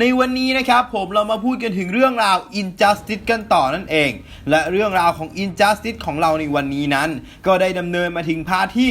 ในวันนี้นะครับผมเรามาพูดกันถึงเรื่องราว Injustice กันต่อนั่นเอง และเรื่องราวของ Injustice ของเราในวันนี้นั้น ก็ได้ดำเนินมาถึงพาร์ทที่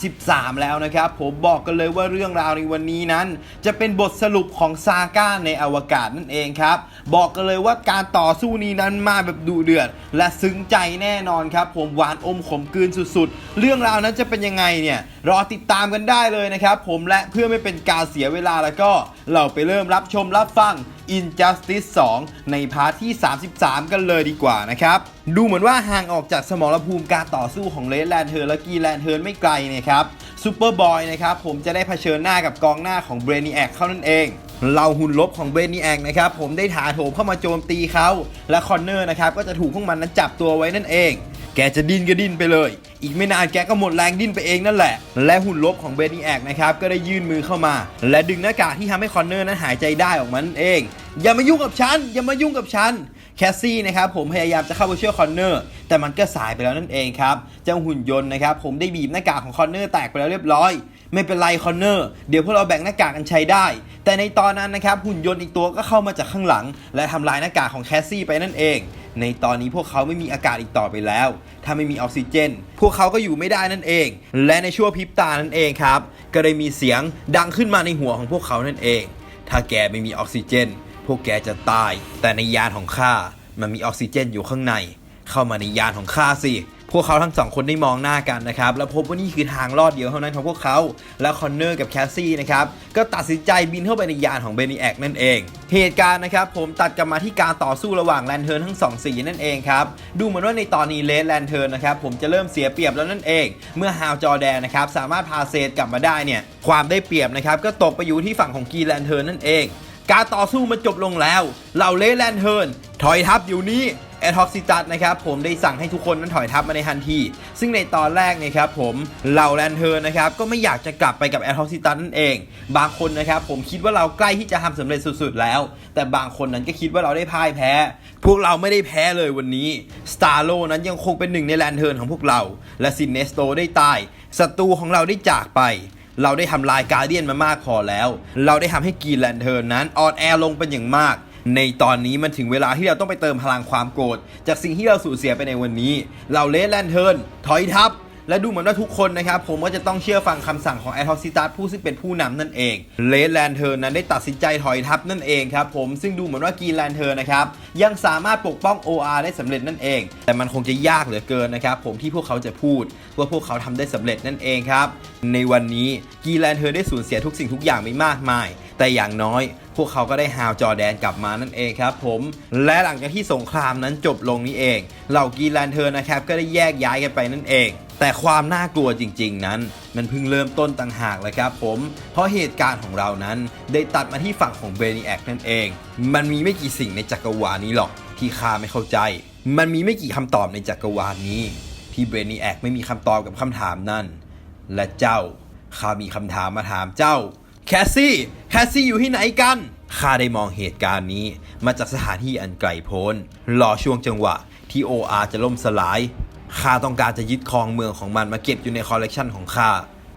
33 แล้วนะครับ ผมบอกกันเลยว่าเรื่องราวในวันนี้นั้น จะเป็นบทสรุปของซาก้าในอวกาศนั่นเองครับ บอกกันเลยว่าการต่อสู้นี้นั้นมาแบบดุเดือด และซึ้งใจแน่นอนครับ ผมหวานอมขมกลืนสุดๆ เรื่องราวนั้นจะเป็นยังไงเนี่ยรอติดตามกันได้เลยนะครับผมและเพื่อไม่เป็นการเสียเวลาแล้วก็เราไปเริ่มรับชมรับฟัง Injustice 2 ในพาร์ทที่ 33 กันเลยดีกว่านะครับ ดูเหมือนว่าห่างออกจากสมรภูมิการต่อสู้ของเลดแลนเทิร์และกีแลนเทิร์ไม่ไกลนะครับซูเปอร์บอยนะครับผมจะได้เผชิญหน้ากับกองหน้าของเบรนีแอคเข้านั่นเองเราหุ่นลบของเบรนีแอคนะครับผมได้ถาโถมเข้ามาโจมตีเขา และคอนเนอร์นะครับก็จะถูกพวกมันนั้นจับตัวไว้นั่นเอง แกจะดิ้นก็ดิ้นไปเลย อีกไม่นานแกก็หมดแรงดิ้นไปเองนั่นแหละ และหุ่นลบของเบนนีแอคนะครับก็ได้ยื่นมือเข้ามา และดึงหน้ากากที่ทำให้คอนเนอร์นั้นหายใจได้ออกมานั่นเอง อย่ามายุ่งกับฉันอย่ามายุ่งกับฉันแคสซี่นะครับผมพยายามจะเข้าไปช่วยคอนเนอร์แต่มันก็สายไปแล้วนั่นเองครับเจ้าหุ่นยนต์นะครับผมได้บีบหน้ากากของคอนเนอร์แตกไปแล้วเรียบร้อย ไม่เป็นไรคอนเนอร์ เดี๋ยวพวกเราแบ่งหน้ากากกันใช้ได้ แต่ในตอนนั้นนะครับหุ่นยนต์อีกตัวก็เข้ามาจากข้างหลัง และทำลายหน้ากากของแคสซี่ไปนั่นเอง ในตอนนี้พวกเขาไม่มีอากาศอีกต่อไปแล้ว ถ้าไม่มีออกซิเจน พวกเขาก็อยู่ไม่ได้นั่นเอง และในช่วงพริบตานั่นเองครับ ก็ได้มีเสียงดังขึ้นมาในหัวของพวกเขานั่นเอง ถ้าแกไม่มีออกซิเจน พวกแกจะตาย แต่ในยานของข้ามันมีออกซิเจนอยู่ข้างใน เข้ามาในยานของข้าสิ พวกเขาทั้งสองคนได้มองหน้ากันนะครับแล้วพบว่านี่คือทางรอดเดียวเท่านั้นของพวกเขา และคอนเนอร์กับแคสซี่นะครับก็ตัดสินใจบินเข้าไปในยานของเบนิแอคนั่นเอง เหตุการณ์นะครับผมตัดกลับมาที่การต่อสู้ระหว่างแลนเทิร์นทั้งสองสีนั่นเองครับดูเหมือนว่าในตอนนี้เลสแลนเทิร์นนะครับผมจะเริ่มเสียเปรียบแล้วนั่นเอง เมื่อฮาวจอแดนนะครับสามารถพาเซตกลับมาได้เนี่ยความได้เปรียบนะครับก็ตกไปอยู่ที่ฝั่งของกีแลนเทิร์นนั่นเอง การต่อสู้มันจบลงแล้วเหล่าเลสแลนเทิร์นถอยทัพอยู่นี้ แอทอกซิตัสนะครับผมได้สั่งให้ทุกคนนั้นถอยทัพมาในทันที ซึ่งในตอนแรกเนี่ยครับผมเหล่าแลนเทิร์นะครับก็ไม่อยากจะกลับไปกับแอทอกซิตัสนั่นเอง บางคนนะครับผมคิดว่าเราใกล้ที่จะทำสำเร็จสุดๆแล้ว แต่บางคนนั้นก็คิดว่าเราได้พ่ายแพ้ พวกเราไม่ได้แพ้เลยวันนี้สตาร์โลนั้นยังคงเป็นหนึ่งในแลนเทิร์ของพวกเรา และซินเนสโตได้ตายศัตรูของเราได้จากไปเราได้ทำลายการเดียนมามากพอแล้ว เราได้ทำให้กีแลนเทิร์นนั้นออนแอร์ลงเป็นอย่างมาก ในตอนนี้มันถึงเวลาที่เราต้องไปเติมพลังความโกรธจากสิ่งที่เราสูญเสียไปในวันนี้ เราเลสแลนเทิร์นถอยทัพและดูเหมือนว่าทุกคนนะครับผมก็จะต้องเชื่อฟังคำสั่งของแอทอซิตัสผู้ซึ่งเป็นผู้นำนั่นเองเลสแลนเทิร์นนั้นได้ตัดสินใจถอยทัพนั่นเองครับผมซึ่งดูเหมือนว่ากีแลนเทิร์นนะครับยังสามารถปกป้อง OR ได้สำเร็จนั่นเอง แต่มันคงจะยากเหลือเกินนะครับผมที่พวกเขาจะพูดว่าพวกเขาทำได้สำเร็จนั่นเองครับในวันนี้กีแลนเธอได้สูญเสียทุกสิ่งทุกอย่างไปมากมาย แต่อย่างน้อย วกเขาก็ได้ฮาวจอแดนกลับมานั่นเองครับผมและหลังจากที่สงครามนั้นจบลงนี้เอง เหล่ากีแลนเธอร์นะครับก็ได้แยกย้ายกันไปนั่นเอง แต่ความน่ากลัวจริง ๆ นั้น มันเพิ่งเริ่มต้นต่างหากเลยครับผม เพราะเหตุการณ์ของเรานั้นได้ตัดมาที่ฝั่งของเบรนีแอคนั่นเอง มันมีไม่กี่สิ่งในจักรวาลนี้หรอกที่ข้าไม่เข้าใจ มันมีไม่กี่คำตอบในจักรวาลนี้ ที่เบรนีแอคไม่มีคำตอบกับคำถามนั่นและเจ้าข้ามีคำถามมาถามเจ้า แคสซี่ แคสซี่อยู่ที่ไหนกัน ข้าได้มองเหตุการณ์นี้ มาจากสถานที่อันไกลโพ้น รอช่วงจังหวะที่โออาจะล่มสลาย ข้าต้องการจะยึดครองเมืองของมันมาเก็บอยู่ในคอลเลกชันของข้า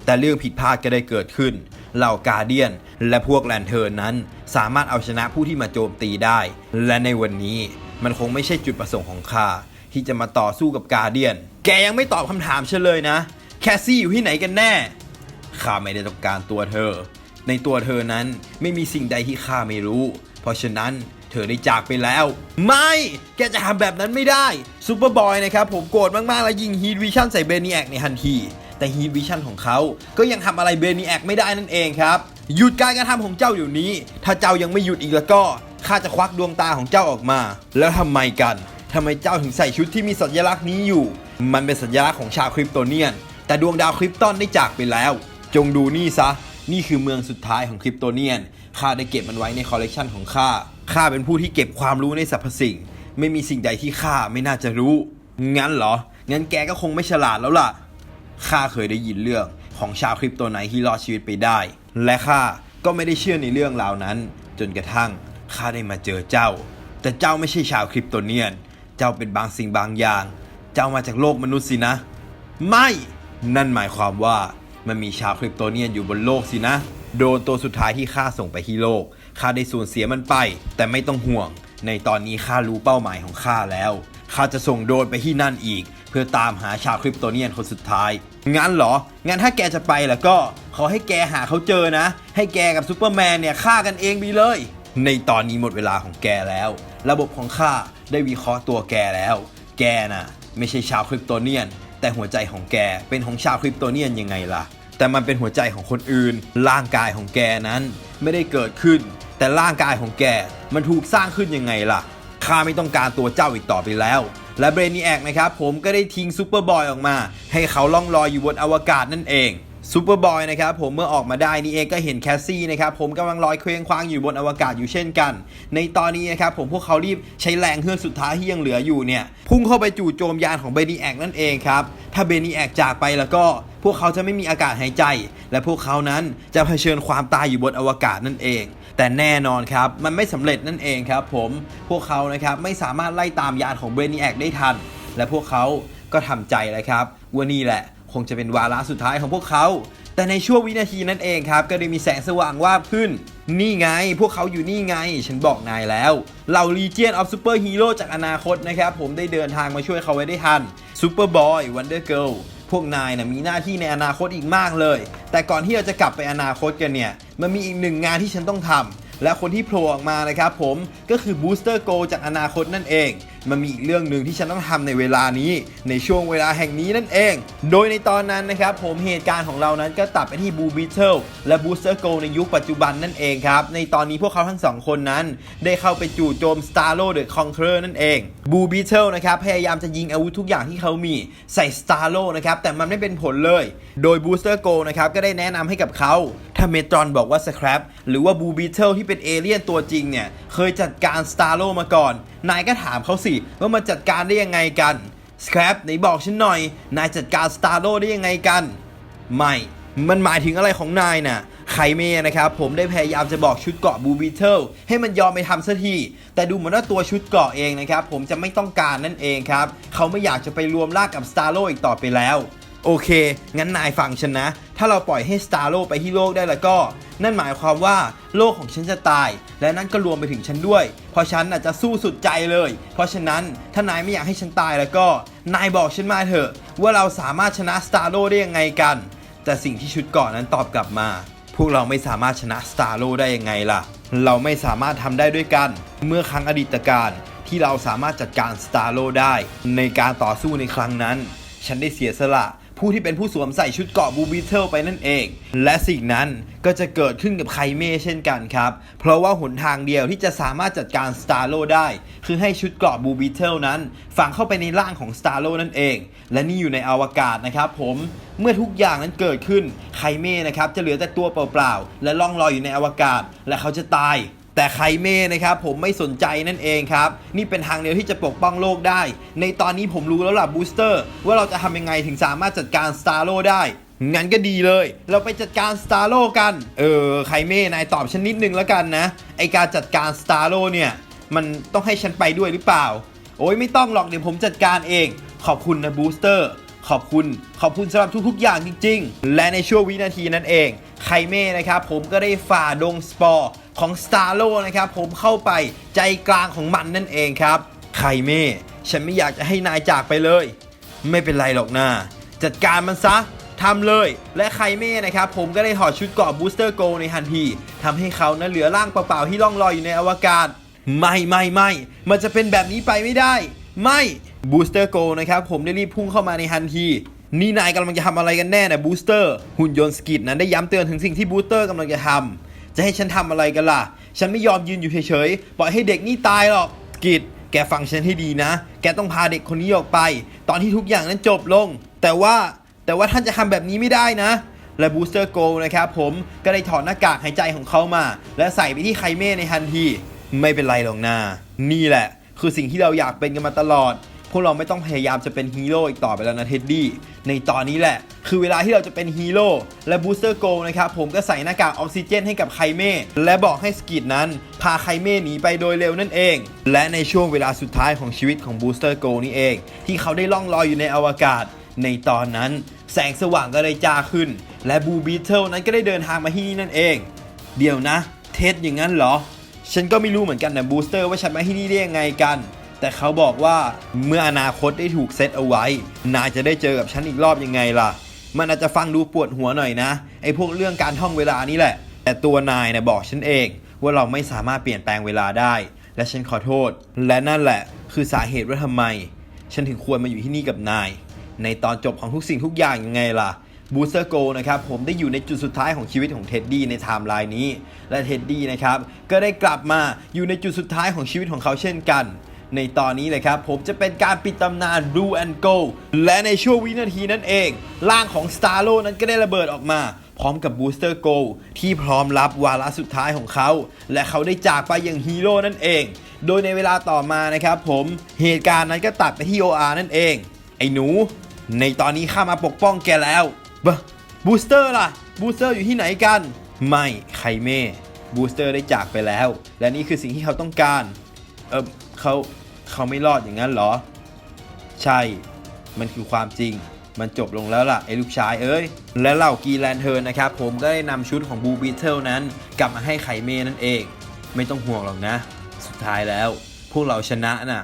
แต่เรื่องผิดพลาดก็ได้เกิดขึ้น เหล่ากาเดียน และพวกแลนเทิร์นนั้น สามารถเอาชนะผู้ที่มาโจมตีได้ และในวันนี้มันคงไม่ใช่จุดประสงค์ของข้าที่จะมาต่อสู้กับกาเดียน แกยังไม่ตอบคำถามฉันเลยนะ แคสซี่อยู่ที่ไหนกันแน่ ข้าไม่ได้ต้องการตัวเธอ ในตัวเธอนั้นไม่มีสิ่งใดที่ข้าไม่รู้ เพราะฉะนั้นเธอได้จากไปแล้ว ไม่ แกจะทำแบบนั้นไม่ได้ซูเปอร์บอยนะครับผมโกรธมาก ๆ แล้วยิงฮีทวิชั่นใส่เบนิแอคในทันที แต่ฮีทวิชั่นของเขาก็ยังทำอะไรเบนิแอคไม่ได้นั่นเองครับ หยุดการกระทำของเจ้าอยู่นี้ ถ้าเจ้ายังไม่หยุดอีกแล้วก็ข้าจะควักดวงตาของเจ้าออกมา แล้วทำไมกันทำไมเจ้าถึงใส่ชุดที่มีสัญลักษณ์นี้อยู่ มันเป็นสัญลักษณ์ของชาวคริปโตเนียน แต่ดวงดาวคริปตอนได้จากไปแล้ว จงดูนี่ซะ นี่คือเมืองสุดท้ายของคริปโตเนียน ข้าได้เก็บมันไว้ในคอลเลกชันของข้า ข้าเป็นผู้ที่เก็บความรู้ในสรรพสิ่ง ไม่มีสิ่งใดที่ข้าไม่น่าจะรู้ งั้นเหรอ งั้นแกก็คงไม่ฉลาดแล้วล่ะ ข้าเคยได้ยินเรื่องของชาวคริปโตไนที่รอดชีวิตไปได้ และข้าก็ไม่ได้เชื่อในเรื่องราวนั้น จนกระทั่งข้าได้มาเจอเจ้า แต่เจ้าไม่ใช่ชาวคริปโตเนียน เจ้าเป็นบางสิ่งบางอย่าง เจ้ามาจากโลกมนุษย์สินะ ไม่ นั่นหมายความว่า มันมีชาวคริปโตเนียนอยู่บนโลกสินะ โดนตัวสุดท้ายที่ข้าส่งไปที่โลก ข้าได้สูญเสียมันไป แต่ไม่ต้องห่วง ในตอนนี้ข้ารู้เป้าหมายของข้าแล้ว ข้าจะส่งโดนไปที่นั่นอีก เพื่อตามหาชาวคริปโตเนียนคนสุดท้าย งั้นเหรอ งั้นถ้าแกจะไปแล้วก็ ขอให้แกหาเขาเจอนะ ให้แกกับซูเปอร์แมนเนี่ยฆ่ากันเองไปเลย ในตอนนี้หมดเวลาของแกแล้ว ระบบของข้าได้วิเคราะห์ตัวแกแล้ว แกน่ะ ไม่ใช่ชาวคริปโตเนียน แต่หัวใจของแกเป็นของชาวคริปโตเนียนยังไงล่ะ แต่มันเป็นหัวใจของคนอื่น ร่างกายของแกนั้นไม่ได้เกิดขึ้น แต่ร่างกายของแกมันถูกสร้างขึ้นยังไงล่ะข้าไม่ต้องการตัวเจ้าอีกต่อไปแล้ว และเบรนีแอกนะครับผมก็ได้ทิ้งซูเปอร์บอยออกมา ให้เขาล่องลอยอยู่บนอวกาศนั่นเอง ซูเปอร์บอยนะครับผมเมื่อออกมาได้นี่เองก็เห็นแคสซี่นะครับผมกำลังลอยเคว้งคว้างอยู่บนอวกาศอยู่เช่นกัน ในตอนนี้นะครับผมพวกเขารีบใช้แรงเฮือกสุดท้ายที่ยังเหลืออยู่เนี่ยพุ่งเข้าไปจู่โจมยานของเบนีแอกนั่นเองครับถ้าเบนีแอกจากไปแล้วก็พวกเขาจะไม่มีอากาศหายใจ และพวกเขานั้นจะเผชิญความตายอยู่บนอวกาศนั่นเอง แต่แน่นอนครับมันไม่สำเร็จนั่นเองครับผมพวกเขานะครับไม่สามารถไล่ตามยานของเบนีแอกได้ทัน และพวกเขาก็ทำใจแล้วครับว่านี่แหละ คงจะเป็นวาระสุดท้ายของพวกเขา แต่ในช่วงวินาทีนั้นเองครับ ก็ได้มีแสงสว่างวาบขึ้น นี่ไง พวกเขาอยู่นี่ไง ฉันบอกนายแล้ว เหล่า Legion of Super Hero จากอนาคตนะครับ ผมได้เดินทางมาช่วยเขาไว้ได้ทัน Super Boy Wonder Girl พวกนายนะมีหน้าที่ในอนาคตอีกมากเลย แต่ก่อนที่เราจะกลับไปอนาคตกันเนี่ย มันมีอีกหนึ่งงานที่ฉันต้องทำและคนที่โผล่ออกมานะครับผมก็คือ Booster Go จากอนาคตนั่นเอง มันมีอีกเรื่องหนึ่งที่ฉันต้องทำในเวลานี้ ในช่วงเวลาแห่งนี้นั่นเอง โดยในตอนนั้นนะครับผมเหตุการณ์ของเรานั้นก็ตัดไปที่ Blue Beetle และ Booster Go ในยุคปัจจุบันนั่นเองครับ ในตอนนี้พวกเขาทั้งสองคนนั้น ได้เข้าไปจู่โจม Starlo the Conqueror นั่นเอง Blue Beetle นะครับพยายามจะยิงอาวุธทุกอย่างที่เขามีใส่ Starlo นะครับแต่มันไม่เป็นผลเลย โดย Booster Go นะครับก็ได้แนะนำให้กับเขาถ้าเมตรอนบอกว่า Scrap หรือว่า Blue Beetle ที่เป็นเอเลี่ยนตัวจริงเนี่ยเคยจัดการ Starlo มาก่อน นายก็ถามเขาสิว่ามาจัดการได้ยังไงกัน Scrap ไหนบอกฉันหน่อย นายจัดการ Starlo ได้ยังไงกัน ไม่ มันหมายถึงอะไรของนายน่ะไคเมนะครับ ผมได้พยายามจะบอกชุดเกาะบูบีเทิลให้มันยอมไปทำสักที แต่ดูเหมือนว่าตัวชุดเกาะเองนะครับ ผมจะไม่ต้องการนั่นเองครับ เขาไม่อยากจะไปรวมลากกับ s t a r l o อีกต่อไปแล้ว โอเค งั้นนายฟังฉันนะ ถ้าเราปล่อยให้ s t a r l o ไปที่โลกได้แล้วก็ นั่นหมายความว่าโลกของฉันจะตาย และนั่นก็รวมไปถึงฉันด้วย เพราะฉันน่ะจะสู้สุดใจเลย เพราะฉะนั้นถ้านายไม่อยากให้ฉันตายแล้วก็ นายบอกฉันมาเถอะ ว่าเราสามารถชนะ s t a r l o ได้ยังไงกัน แต่สิ่งที่ชุดกราะนั้นตอบกลับมา พวกเราไม่สามารถชนะ s t a r l o ได้ยังไงล่ะ เราไม่สามารถทำได้ด้วยกัน เมื่อครั้งอดีตการที่เราสามารถจัดการ s t a r l o ได้ ในการต่อสู้ในครั้งนั้น ฉันได้เสียสละ ผู้ที่เป็นผู้สวมใส่ชุดเกาะบูบีเทิลไปนั่นเอง และสิ่งนั้นก็จะเกิดขึ้นกับไคเม่เช่นกันครับ เพราะว่าหนทางเดียวที่จะสามารถจัดการสตาร์โลได้ คือให้ชุดเกราะบูบีเทิลนั้น ฝังเข้าไปในร่างของสตาร์โลนั่นเอง และนี่อยู่ในอวกาศนะครับผมเมื่อทุกอย่างนั้นเกิดขึ้นไคเม่นะครับจะเหลือแต่ตัวเปล่าๆและล่องลอยอยู่ในอวกาศ และเขาจะตาย แต่ไคเม่นะครับผมไม่สนใจนั่นเองครับ นี่เป็นทางเดียวที่จะปกป้องโลกได้ ในตอนนี้ผมรู้แล้วล่ะบูสเตอร์ ว่าเราจะทำยังไงถึงสามารถจัดการสตาร์โลได้ งั้นก็ดีเลย เราไปจัดการสตาร์โลกัน เออไคเม่นายตอบฉันนิดนึงแล้วกันนะ ไอการจัดการสตาร์โลเนี่ย มันต้องให้ฉันไปด้วยหรือเปล่า โอ้ยไม่ต้องหรอกเดี๋ยวผมจัดการเอง ขอบคุณนะบูสเตอร์ขอบคุณ ขอบคุณสำหรับทุก ๆ อย่างจริง ๆ และในช่วงวินาทีนั้นเอง ไคเม่นะครับผมก็ได้ฝ่าดงสปอร์ ของสตาร์โลนะครับผมเข้าไปใจกลางของมันนั่นเองครับไคเม่ฉันไม่อยากจะให้นายจากไปเลย ไม่เป็นไรหรอกนะจัดการมันซะทำเลย และไคเม่นะครับผมก็ได้ถอดชุดเกราะบูสเตอร์โกในทันทีทำให้เขานั้นเหลือร่างเปล่าๆที่ล่องลอยอยู่ในอวกาศ ไม่ไม่ไม่มันจะเป็นแบบนี้ไปไม่ได้ ไม่บูสเตอร์โกนะครับผมได้รีบพุ่งเข้ามาในทันทีนี่นายกำลังจะทำอะไรกันแน่นะบูสเตอร์หุ่นยนต์สกิดนั้นได้ย้ำเตือนถึงสิ่งที่บูสเตอร์กำลังจะทำ จะให้ฉันทำอะไรกันล่ะ ฉันไม่ยอมยืนอยู่เฉยๆ ปล่อยให้เด็กนี่ตายหรอก กิด แกฟังฉันให้ดีนะ แกต้องพาเด็กคนนี้ออกไป ตอนที่ทุกอย่างนั้นจบลง แต่ว่าแต่ว่าท่านจะทำแบบนี้ไม่ได้นะ และบูสเตอร์โกนะครับผมก็ได้ถอดหน้ากากหายใจของเขามา และใส่ไปที่ไคเม่ในทันที ไม่เป็นไรหรอกนะนี่แหละ คือสิ่งที่เราอยากเป็นกันมาตลอด พวกเราไม่ต้องพยายามจะเป็นฮีโร่อีกต่อไปแล้วนะเท็ดดี้ในตอนนี้แหละ คือเวลาที่เราจะเป็นฮีโร่และบูสเตอร์โกนะครับผมก็ใส่หน้ากากออกซิเจนให้กับไคเม่และบอกให้สกิดนั้น พาไคเม่หนีไปโดยเร็วนั่นเอง และในช่วงเวลาสุดท้ายของชีวิตของบูสเตอร์โกนี่เอง ที่เขาได้ล่องลอยอยู่ในอวกาศ ในตอนนั้น แสงสว่างก็เลยจ้าขึ้น และบูบีเทิลนั้นก็ได้เดินทางมาที่นี่นั่นเอง เดี๋ยวนะ เท็ดอย่างนั้นเหรอ ฉันก็ไม่รู้เหมือนกันนะบูสเตอร์ว่าฉันมาที่นี่ได้ยังไงกัน แต่เขาบอกว่าเมื่ออนาคตได้ถูกเซตเอาไว้ นายจะได้เจอกับฉันอีกรอบยังไงล่ะ มันอาจจะฟังดูปวดหัวหน่อยนะ ไอ้พวกเรื่องการท่องเวลานี่แหละ แต่ตัวนายนะบอกฉันเอง ว่าเราไม่สามารถเปลี่ยนแปลงเวลาได้ และฉันขอโทษ และนั่นแหละ คือสาเหตุว่าทำไม ฉันถึงควรมาอยู่ที่นี่กับนาย ในตอนจบของทุกสิ่งทุกอย่างยังไงล่ะบูสเตอร์โกนะครับผมได้อยู่ในจุดสุดท้ายของชีวิตของเท็ดดี้ในไทม์ไลน์นี้ และเท็ดดี้นะครับก็ได้กลับมาอยู่ในจุดสุดท้ายของชีวิตของเขาเช่นกัน ในตอนนี้เลยครับ ผมจะเป็นการปิดตำนาน Do and Go และในช่วงวินาทีนั้นเอง ร่างของ s t a r l o นั้นก็ได้ระเบิดออกมา พร้อมกับ Booster Go ที่พร้อมรับวาระสุดท้ายของเขา และเขาได้จากไปอย่างฮีโร่นั่นเอง โดยในเวลาต่อมานะครับผมเหตุการณ์นั้นก็ตัดไปที่ OR นั่นเอง ไอ้หนู ในตอนนี้ข้ามาปกป้องแกแล้วบะบูสเตอร์ล่ะบูสเตอร์อยู่ที่ไหนกัน ไม่ไคเม่บูสเตอร์ได้จากไปแล้ว และนี่คือสิ่งที่เขาต้องการ เออเขา เขาไม่รอดอย่างนั้นเหรอ ใช่ มันคือความจริง มันจบลงแล้วล่ะไอ้ลูกชายเอ้ย และเหล่ากีแลนเทิร์นนะครับ ผมก็ได้นำชุดของบูบีเทิลนั้น กลับมาให้ไขเมนั่นเอง ไม่ต้องห่วงหรอกนะ สุดท้ายแล้ว พวกเราชนะน่ะ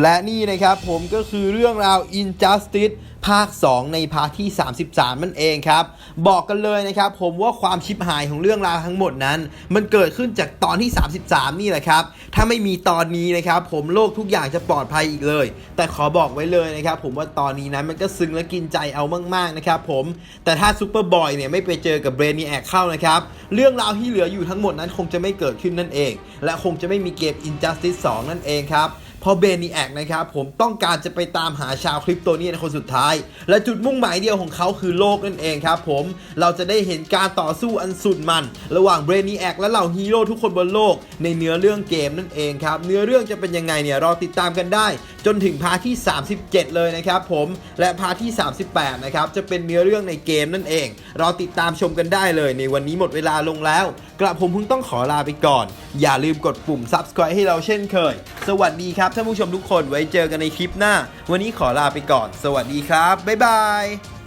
และนี่นะครับผมก็คือเรื่องราว Injustice ภาค 2 ในพาร์ทที่ 33มันเองครับ บอกกันเลยนะครับผมว่าความชิบหายของเรื่องราวทั้งหมดนั้น มันเกิดขึ้นจากตอนที่ 33 นี่แหละครับ ถ้าไม่มีตอนนี้นะครับผมโลกทุกอย่างจะปลอดภัยอีกเลย แต่ขอบอกไว้เลยนะครับผมว่าตอนนี้นั้นมันก็ซึ้งและกินใจเอามาก ๆ นะครับผม แต่ถ้าซูเปอร์บอยเนี่ยไม่ไปเจอกับเบรนี่แอคเข้านะครับ เรื่องราวที่เหลืออยู่ทั้งหมดนั้นคงจะไม่เกิดขึ้นนั่นเอง และคงจะไม่มีเกม Injustice 2 นั่นเองครับ เพราะเบนีแอกนะครับผมต้องการจะไปตามหาชาวคริปโตเนียนคนสุดท้าย และจุดมุ่งหมายเดียวของเขาคือโลกนั่นเองครับผมเราจะได้เห็นการต่อสู้อันสุดมัน ระหว่างเบนีแอกและเหล่าฮีโร่ทุกคนบนโลก ในเนื้อเรื่องเกมนั่นเองครับเนื้อเรื่องจะเป็นยังไงเนี่ยรอติดตามกันได้ จนถึงพาร์ทที่ 37 เลยนะครับผมและพาร์ทที่ 38นะครับจะเป็นเนื้อเรื่องในเกมนั่นเอง รอติดตามชมกันได้เลยในวันนี้หมดเวลาลงแล้ว กระผมเพิ่งต้องขอลาไปก่อน อย่าลืมกดปุ่ม subscribe ให้เราเช่นเคย สวัสดีครับท่านผู้ชมทุกคนไว้เจอกันในคลิปหน้า วันนี้ขอลาไปก่อน สวัสดีครับ บ๊ายบาย